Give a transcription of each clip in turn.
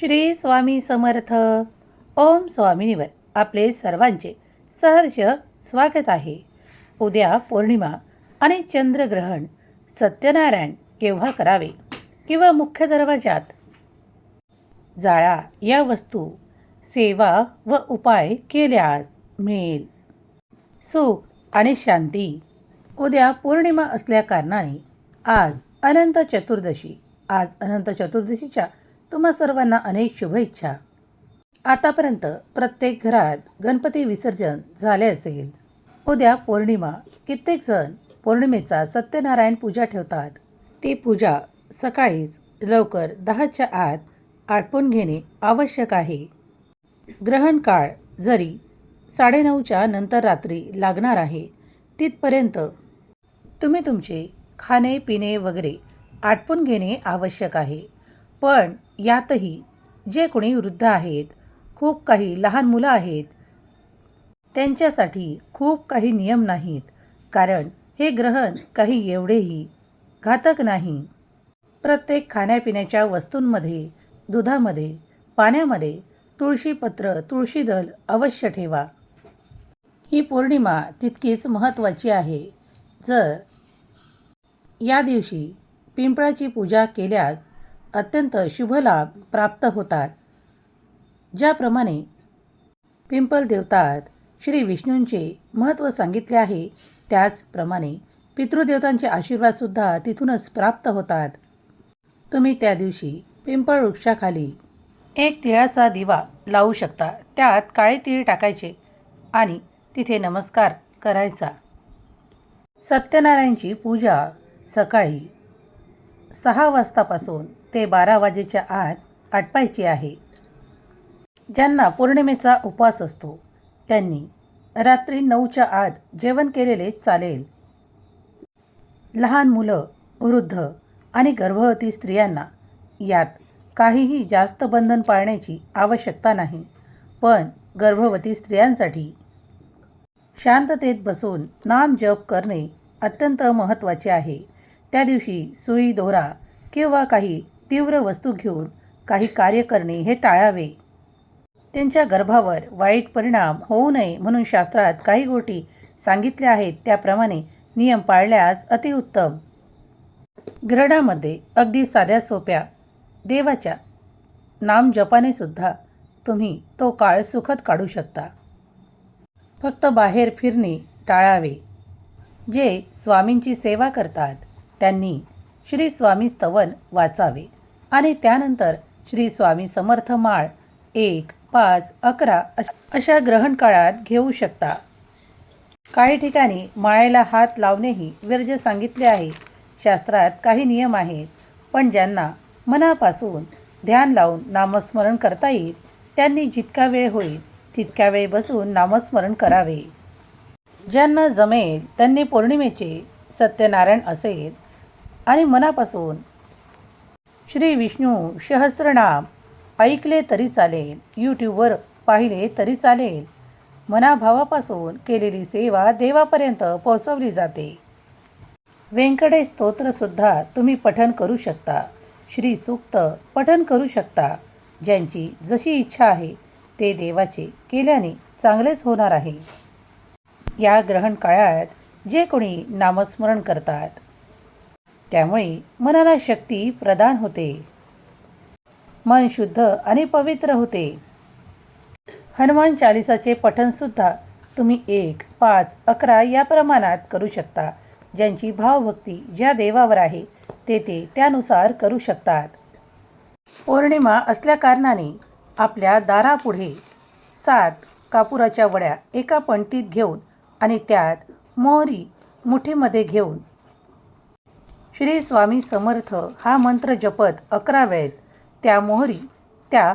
श्री स्वामी समर्थ. ओम स्वामिनीवर आपले सर्वांचे सहर्ष स्वागत आहे. उद्या पौर्णिमा आणि चंद्रग्रहण सत्यनारायण केव्हा करावे किंवा मुख्य दरवाजात जाळा या वस्तू सेवा व उपाय केल्यास मिळेल. सुख आणि शांती. उद्या पौर्णिमा असल्याकारणाने आज अनंत चतुर्दशी. आज अनंत चतुर्दशीच्या तुम्हा सर्वांना अनेक शुभेच्छा. आतापर्यंत प्रत्येक घरात गणपती विसर्जन झाले असेल. उद्या पौर्णिमा. कित्येक जण पौर्णिमेचा सत्यनारायण पूजा ठेवतात. ती पूजा सकाळीच लवकर दहाच्या आत आटपून घेणे आवश्यक आहे. ग्रहण काळ जरी साडेनऊच्या नंतर रात्री लागणार आहे तिथपर्यंत तुम्ही तुमचे खाणे पिणे वगैरे आटपून घेणे आवश्यक आहे. पण यातही जे कोणी वृद्ध आहेत खूप काही लहान मुलं आहेत त्यांच्यासाठी खूप काही नियम नाहीत. कारण हे ग्रहण काही एवढेही घातक नाही. प्रत्येक खाण्यापिण्याच्या वस्तूंमध्ये दुधामध्ये पाण्यामध्ये तुळशीपत्र तुळशीदल अवश्य ठेवा. ही पौर्णिमा तितकीच महत्त्वाची आहे. जर या दिवशी पिंपळाची पूजा केल्यास अत्यंत शुभ लाभ प्राप्त होतात. ज्याप्रमाणे पिंपल देवतात श्री विष्णूंचे महत्त्व सांगितले आहे त्याचप्रमाणे पितृदेवतांचे आशीर्वादसुद्धा तिथूनच प्राप्त होतात. तुम्ही त्या दिवशी पिंपळ वृक्षाखाली एक तिळाचा दिवा लावू शकता त्यात काळे तिळ टाकायचे आणि तिथे नमस्कार करायचा. सत्यनारायणची पूजा सकाळी सहा वाजतापासून ते बारा वाजेच्या आत आटपायची आहे. ज्यांना पौर्णिमेचा उपवास असतो त्यांनी रात्री नऊच्या आत जेवण केलेले चालेल. लहान मुलं वृद्ध आणि गर्भवती स्त्रियांना यात काहीही जास्त बंधन पाळण्याची आवश्यकता नाही पण गर्भवती स्त्रियांसाठी शांततेत बसून नाम जप करणे अत्यंत महत्त्वाचे आहे. त्या दिवशी सुई दोरा किंवा काही तीव्र वस्तू घेऊन काही कार्य करणे हे टाळावे. त्यांच्या गर्भावर वाईट परिणाम होऊ नये म्हणून शास्त्रात काही गोष्टी सांगितल्या आहेत त्याप्रमाणे नियम पाळल्यास अतिउत्तम ग्रहणामध्ये अगदी साध्या सोप्या देवाच्या नाम जपाने सुद्धा तुम्ही तो काळ सुखद काढू शकता. फक्त बाहेर फिरणे टाळावे. जे स्वामींची सेवा करतात त्यांनी श्री स्वामी स्तवन वाचावे. आणि त्यानंतर श्री स्वामी समर्थ माळ एक पाच अकरा अश- अशा ग्रहण काळात घेऊ शकता. काही ठिकाणी माळेला हात लावणेही वर्ज्य सांगितले आहे. शास्त्रात काही नियम आहेत पण ज्यांना मनापासून ध्यान लावून नामस्मरण करता येईल त्यांनी जितका वेळ होईल तितक्या वेळ बसून नामस्मरण करावे. ज्यांना जमेल त्यांनी पौर्णिमेचे सत्यनारायण असेल आणि मनापासून. श्री विष्णू सहस्त्रनाम ऐकले तरी चालेल. यूट्यूबवर पाहिले तरी चालेल. मनाभावापासून केलेली सेवा देवापर्यंत पोहोचवली जाते. व्यंकटेश स्तोत्रसुद्धा तुम्ही पठन करू शकता. श्री सूक्त पठन करू शकता. ज्यांची जशी इच्छा आहे ते देवाचे केल्याने चांगलेच होणार आहे. या ग्रहण काळात जे कोणी नामस्मरण करतात त्यामुळे मनाला शक्ती प्रदान होते. मन शुद्ध आणि पवित्र होते. हनुमान चालिसाचे पठणसुद्धा तुम्ही एक पाच अकरा या प्रमाणात करू शकता. ज्यांची भावभक्ती ज्या देवावर आहे ते ते त्यानुसार करू शकतात. पौर्णिमा असल्याकारणाने आपल्या दारापुढे सात कापुराच्या वड्या एका पणतीत घेऊन आणि त्यात मोहरी मुठीमध्ये घेऊन श्री स्वामी समर्थ हा मंत्र जपत अकरा वेळेत त्या मोहरी त्या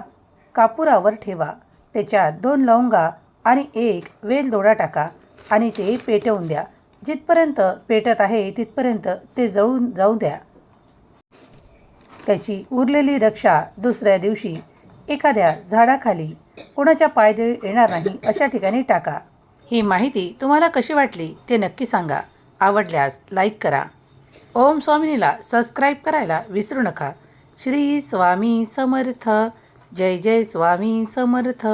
कापुरावर ठेवा त्याच्यात दोन लवंगा आणि एक वेलदोडा टाका आणि ते पेटवून द्या. जिथपर्यंत पेटत आहे तिथपर्यंत ते जळून जाऊ द्या. त्याची उरलेली रक्षा दुसऱ्या दिवशी एखाद्या झाडाखाली कोणाच्या पायदळी येणार नाही अशा ठिकाणी टाका. ही माहिती तुम्हाला कशी वाटली ते नक्की सांगा. आवडल्यास लाईक करा. ओम स्वामिनीला सबस्क्राईब करायला विसरू नका. श्री स्वामी समर्थ. जय जय स्वामी समर्थ.